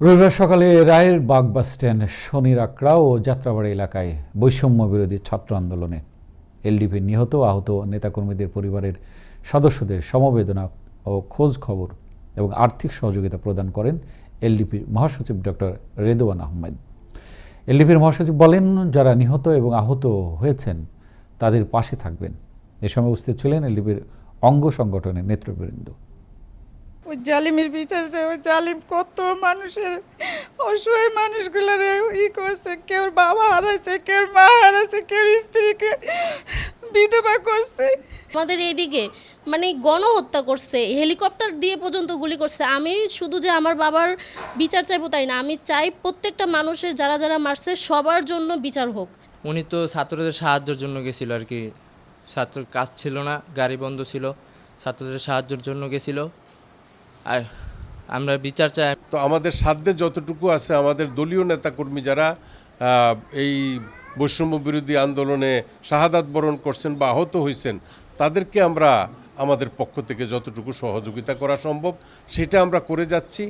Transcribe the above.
রবিবার সকালে রায়ের বাগ বাস স্ট্যান্ড শনির আকড়া ও যাত্রাবাড়ি এলাকায় বৈষম্য বিরোধী ছাত্র আন্দোলনে এলডিপির নিহত আহত নেতাকর্মীদের পরিবারের সদস্যদের সমবেদনা ও খোঁজ খবর এবং আর্থিক সহযোগিতা প্রদান করেন এলডিপির মহাসচিব ডক্টর রেদওয়ান আহমেদ। এলডিপির মহাসচিব বলেন, যারা নিহত এবং আহত হয়েছেন তাদের পাশে থাকবেন। এ সময় উপস্থিত ছিলেন এলডিপির অঙ্গ সংগঠনের নেতৃবৃন্দ। ওই জালিমের বিচার চাই ওই জালিম কত মানুষের অসহায় মানুষগুলোর ই করছে কেউ বাবা হারাইছে কেউ মা হারাইছে কেউ স্ত্রীকে বিধবা করছে। আমাদের এইদিকে মানে গণহত্যা করছে হেলিকপ্টার দিয়ে পর্যন্ত গুলি করছে। আমি শুধু যে আমার বাবার বিচার চাইব তাই না আমি চাই প্রত্যেকটা মানুষের যারা যারা মারছে সবার জন্য বিচার হোক। উনি তো ছাত্রদের সাহায্যের জন্য গেছিল আর কি। ছাত্র কাজ ছিল না গাড়ি বন্ধ ছিল ছাত্রদের সাহায্যের জন্য গেছিল। আমরা বিচার চাই। তো আমাদের সাধ্যে যতটুকু আছে, আমাদের দলীয় নেতাকর্মী যারা এই বৈষম্য বিরোধী আন্দোলনে শাহাদাত বরণ করছেন বা আহত হয়েছেন তাদেরকে আমরা আমাদের পক্ষ থেকে যতটুকু সহযোগিতা করা সম্ভব, সেটা আমরা করে যাচ্ছি।